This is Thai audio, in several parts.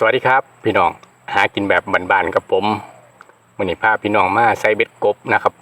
สวัสดีครับ พี่น้องหากินแบบบานๆกับผมมื่อนี้พาพี่น้องมาใส่เบ็ดกบนะครับ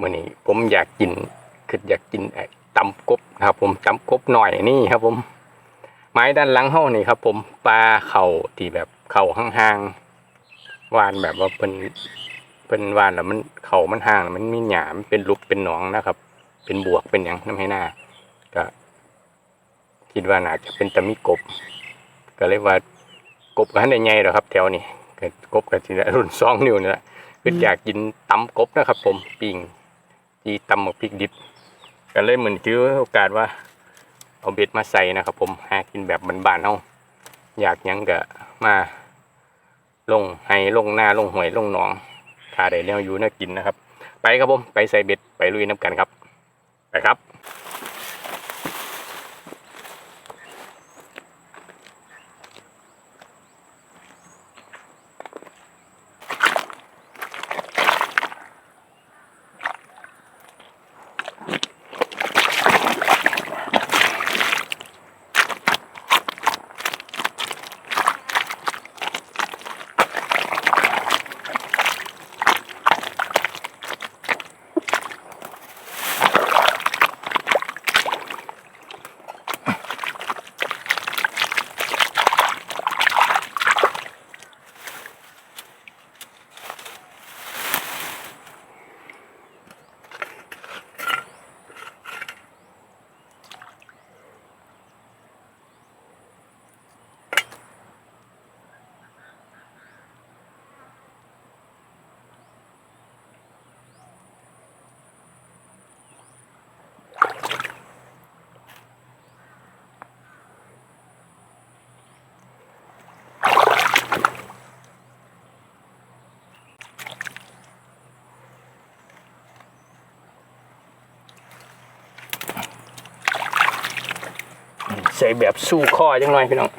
มื่อนี้ผมอยากกินคืออยากกินไอ้ตำกบนะครับ ผมตำกบหน่อยนี่ครับ ผม ไม้ด้านหลังห้องนี่ครับ ผมปลาเข่าที่แบบเข่าห่างๆวานแบบว่าเป็นเป็นวานแล้วมันเข่ามันห่างมันมีหยามเป็นลุกเป็นหนองนะครับ เป็นบวกเป็นอย่างน้ำให้หน้าก็คิดว่าน่าจะเป็นตะมิกบก็เลยว่า บกันได้ใหญ่หรอครับ แถวนี้กกบกันทีละรุ่นสองนิ้วนี่แหละคืออยากกินตำกบนะครับ ผมปิ้งที่ตำหมกพริกดิบก็เลยเหมือนถือโอกาสว่า เอาเบ็ดมาใส่นะครับ ผมหากินแบบบ้านๆเฮาอยากยังก็มาลงให้ลงหน้าลงหวยลงหนองถ้าได้แนวอยู่น่ากินนะครับ ไปครับผมไปใส่เบ็ดไปลุยน้ำกันครับ ไปครับ ใส่แบบสู้ข้อจังหน่อยพี่น้อง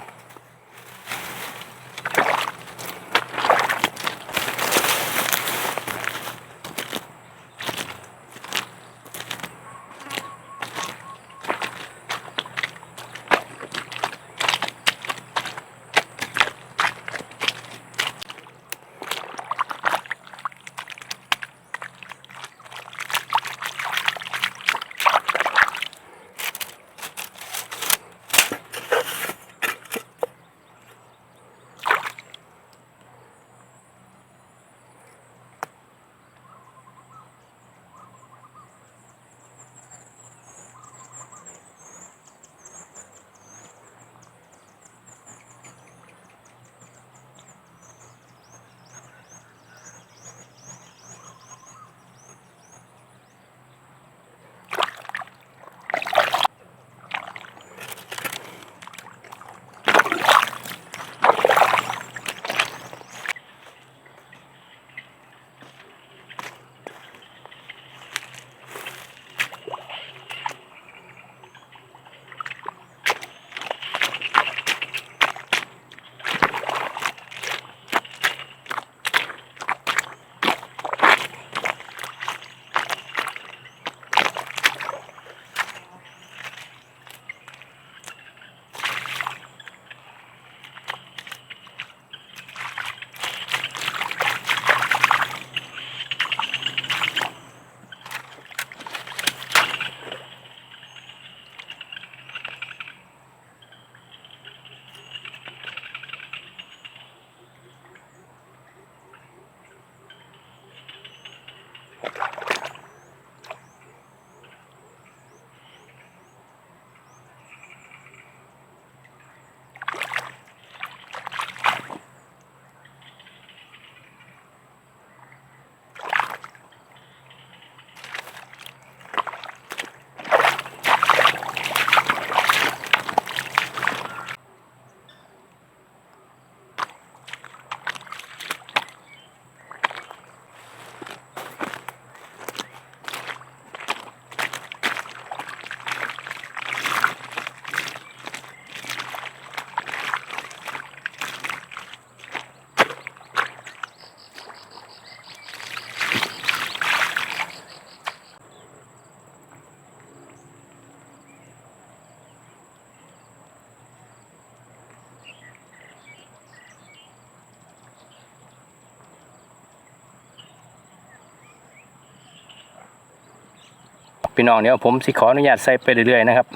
พี่น้องเดี๋ยวผมสิขออนุญาตใส่ไปเรื่อยๆนะครับ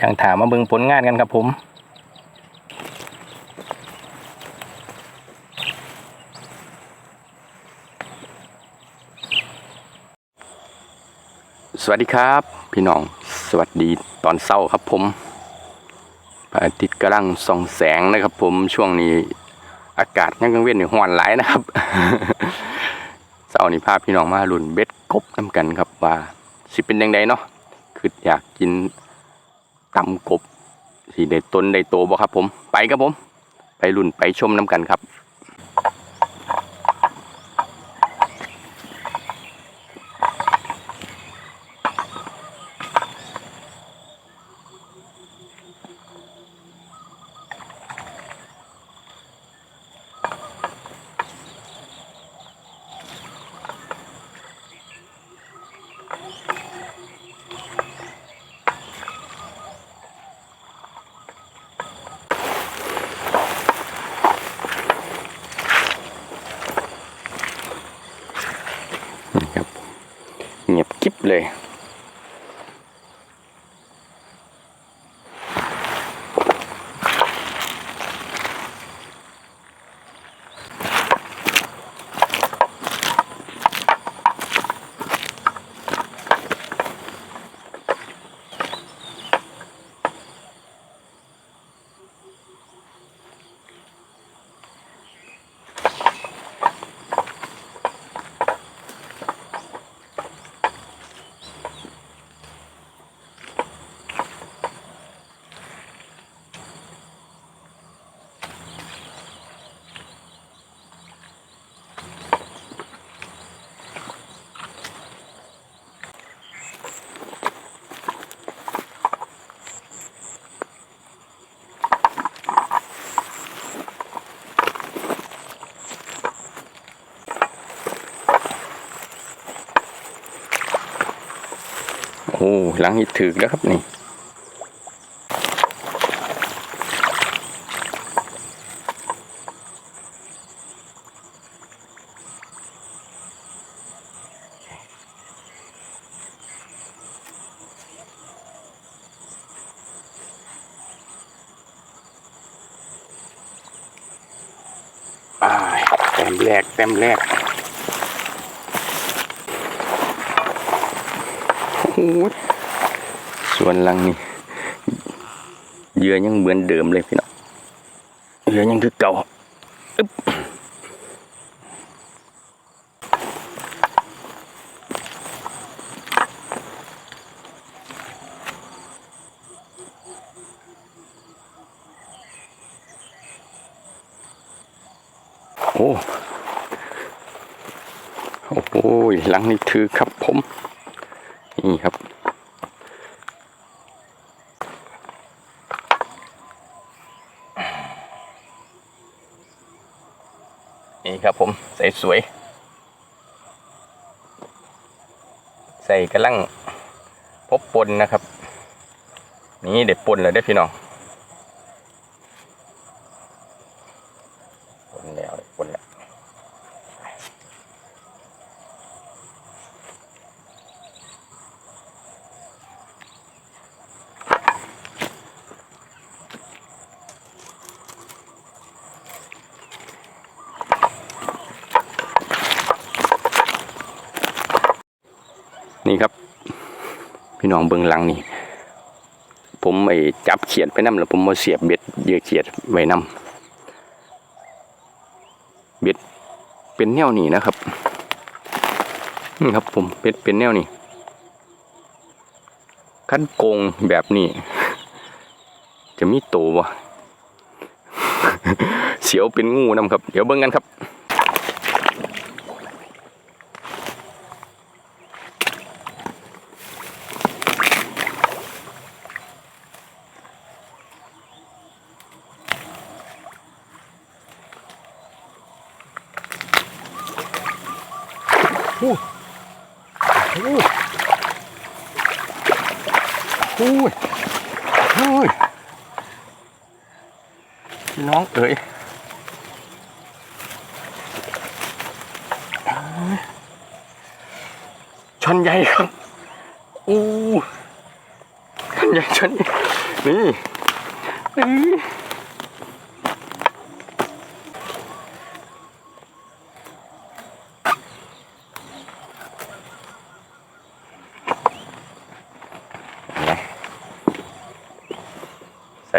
จังถามมาเบิ่งผลงานกันครับผมสวัสดีครับ พี่น้องสวัสดีตอนเช้าครับผมพระอาทิตย์กำลังส่องแสงนะครับ ผมช่วงนี้อากาศยังกังเว้นอยู่ห้อนหลายนะครับเช้านี้พาพี่น้องมาลุ่นเบ็ดกบน้ำกันครับว่า สิเป็นยังไงเนาะคืออยากกินตำกบสีได้ต้นได้โตบ่ครับผมไปครับผม ไปรุ่นไปชมน้ำกันครับ งี ยบกิ๊บเลยโอ้หลังนี้ถึกแล้วครับนี่อ่าแต้มแรกแต้มแรกโอ้โห ส่วนหลังนี่เยื่อยังเหมือนเดิมเลยพี่น้องเยื่อยังคือเก่าอึ๊บโอ้โอ้โหหลังนี่ถือครับผม นี่ครับ นี่ครับผมใส่สวย ใส่กระลังพบปนนะครับ นี่เด็ดปนเลยได้พี่น้องปนแล้วเด็ดปนแล้ว นี่ครับ พี่น้องเบื้องหลังนี่ผมไอ้จับเขียดไปนํแล้วผมมาเสียบเบ็ดเยื่อเขียดไว้นํเบ็ดเป็นแนวนี้นะครับนี่ครับผมเบ็ดเป็นแนวนี้ขั้นโกงแบบนี้ จะมีโตวะเสียวเป็นงูนํครับ เดี๋ยวเบิ่งกันครับ อู้อู้อู้อู้น้องเอ๋ยชนใหญ่ครับ อู้กันใหญ่ชนนี่นี่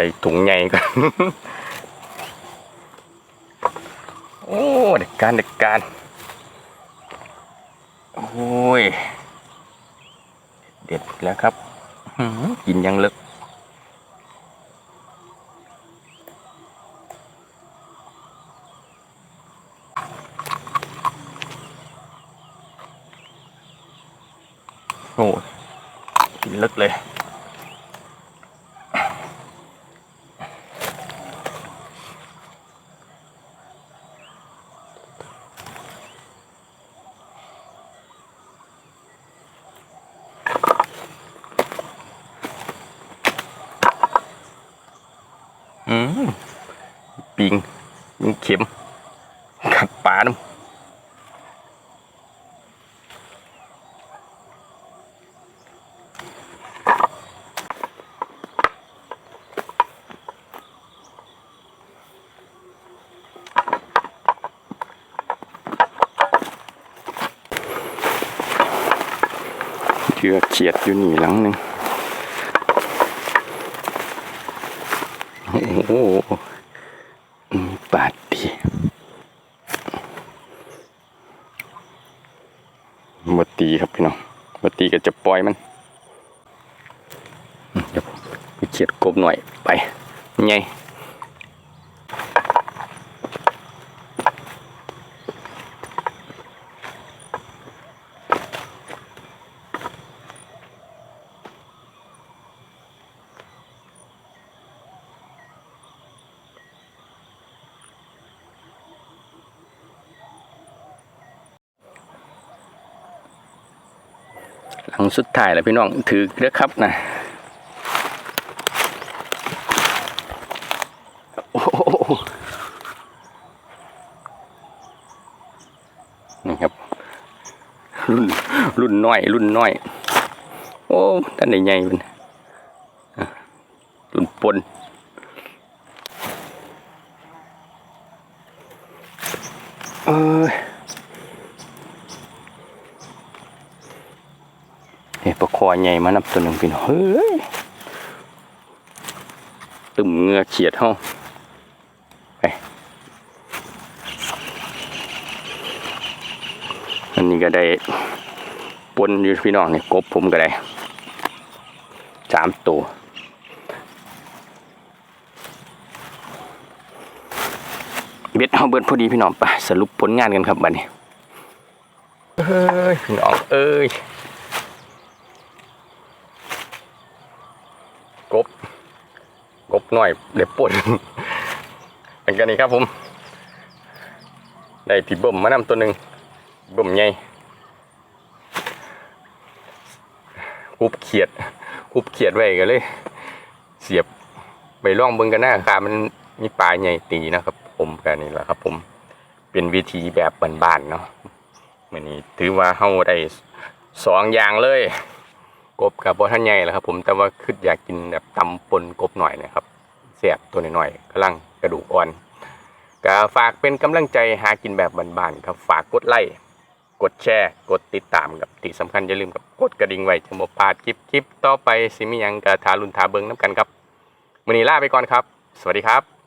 ส่ถุงใหญ่ก่อนโอ้เด็กการเด็กการโอ้ย เด็ดแล้วครับกินยังลึกโอ้กินลึกเลย อืมปิงปิงเข็มกับปลาน้ำเชือกเฉียดอยู่นี่หลังหนึ่ง โอ้โหอืมปาดดีบตีครับพี่น้องบตีก็จะปล่อยมันเดี๋ยวเขียดกบหน่อยไปไง หลังสุดท้ายแล้วพี่น้องถือเด้อครับนะโอ้โหนี่ครับ รุ่นรุ่นน้อย รุ่นน้อย โอ้ท่านใหญ่ๆมันอะรุ่นปนเออ เฮ้ยปลาคอ ใหญ่มานับตัวหนึ่งพี่น้องเฮ้ยตุ่มเงือเขียดเฮาไปอันนี้ก็ได้ปนอยู่พี่น้องนี่กบผมก็ได้สามตัวเบ็ดเฮาเบิดพอดีพี่น้องไปสรุปผลงานกันครับบัดนี้เอ้ยพี่น้องเอ้ย กบ กบหน่อยเด็บป่นเป็นกันนี้ครับผมได้พี่บ่มมานำตัวหนึ่งบ่มใหญ่คุบเขียดคุบเขียดไว้กันเลย เสียบไปล่องเบิ่งกันหน้าขามันมีปลาใหญ่ตีนะครับ ผมกันนี่แหละครับ ผมเป็นวิธีแบบบ้านๆเนาะมื่อนี้ถือว่าเฮาได้สองอย่างเลย กบกับบท่านใหญ่แหละครับ ผมแต่ว่าคืออยากกินแบบตำปนกบหน่อยนะครับเสียบตัวหน่อยๆกำลังกระดูกอ่อนก็ฝากเป็นกำลังใจหากินแบบบานๆครับฝากกดไลค์กดแชร์กดติดตามกับที่สำคัญอย่าลืมกับกดกระดิ่งไว้จะบ่พลาดคลิปคลิปต่อไปสิมียังกะทารุนทาเบิงน้ำกันครับมื้อนี้ลาไปก่อนครับ สวัสดีครับ